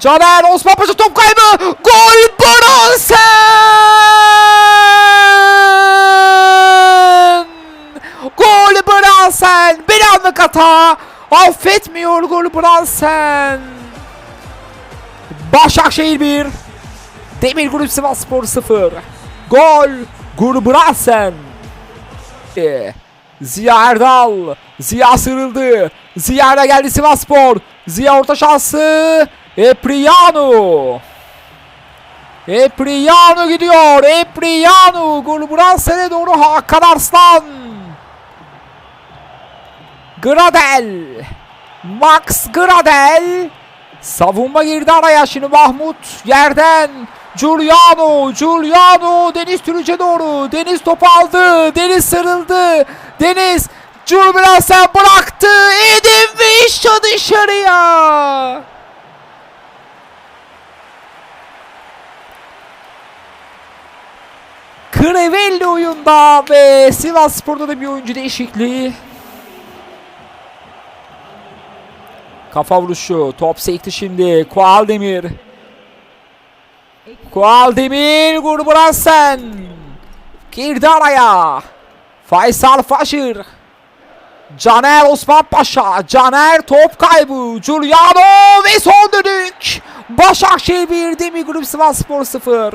Caner Osman Paşa top kaybı. Gol Brunson. Gol Brunson. Bir anlık hata. Affetmiyor gol Brunson. Başakşehir 1. Demir Grup Sivasspor 0. Gol Gurbrandsen. Ee, Ziya Erdal. Ziya sırıldı. Ziya ile geldi Sivasspor. Ziya orta şansı. Epriano. Epriano gidiyor. Epriano. Gurbrandsen'e doğru Hakan Arslan. Gradel. Max Gradel. Savunma girdi araya şimdi Mahmut yerden Giuliano, Giuliano Deniz Türüç'e doğru. Deniz topu aldı. Deniz sarıldı. Deniz Giuliano bıraktı. Edin Vişça dışarıya. Krevelli oyunda ve Sivas Spor'da da bir oyuncu değişikliği. Kafa vuruşu. Top sekti şimdi. Kual Demir. Kual Demir. Gurbrandsen. Girdi araya. Faysal Faşır. Caner Osman Paşa. Caner top kaybı. Giuliano ve son düdük. Başakşehir 1 Demir Grup Sivas Spor 0.